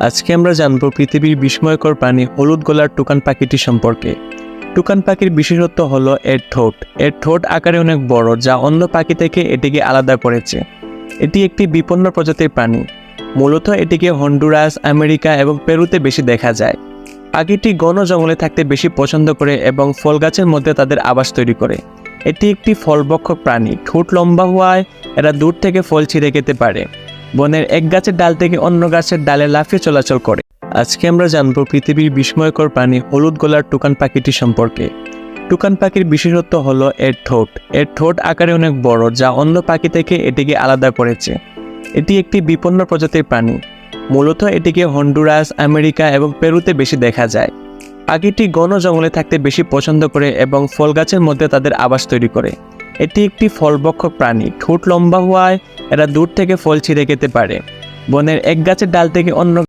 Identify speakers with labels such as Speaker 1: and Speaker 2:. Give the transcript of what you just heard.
Speaker 1: আজকে আমরা জানব পৃথিবীর বিস্ময়কর প্রাণী হলুদ গোলার টুকান পাখিটি সম্পর্কে। টুকান পাখির বিশেষত্ব হলো এর ঠোঁট। এর ঠোঁট আকারে অনেক বড়, যা অন্য পাখি থেকে এটিকে আলাদা করেছে। এটি একটি বিপন্ন প্রজাতির প্রাণী। মূলত এটিকে হন্ডুরাস, আমেরিকা এবং পেরুতে বেশি দেখা যায়। পাখিটি ঘন জঙ্গলে থাকতে বেশি পছন্দ করে এবং ফল গাছের মধ্যে তাদের আবাস তৈরি করে। এটি একটি ফলভক্ষক প্রাণী। ঠোঁট লম্বা হওয়ায় এরা দূর থেকে ফল ছিঁড়ে খেতে পারে। বনের এক গাছের ডাল থেকে অন্য গাছের ডালে লাফিয়ে চলাচল করে। আজকে আমরা জানব পৃথিবীর বিস্ময়কর প্রাণী হলুদ গোলার টুকান পাখিটি সম্পর্কে। টুকান পাখির বিশেষত্ব হলো এর ঠোঁট। এর ঠোঁট আকারে অনেক বড়, যা অন্য পাখি থেকে এটিকে আলাদা করেছে। এটি একটি বিপন্ন প্রজাতির প্রাণী। মূলত এটিকে হন্ডুরাস, আমেরিকা এবং পেরুতে বেশি দেখা যায়। পাখিটি ঘন জঙ্গলে থাকতে বেশি পছন্দ করে এবং ফল গাছের মধ্যে তাদের আবাস তৈরি করে। এটি একটি ফলবক্ষ প্রাণী। ঠোঁট লম্বা হওয়ায় এরা দূর থেকে ফল ছিঁড়ে খেতে পারে। বনের এক গাছের ডাল থেকে অন্য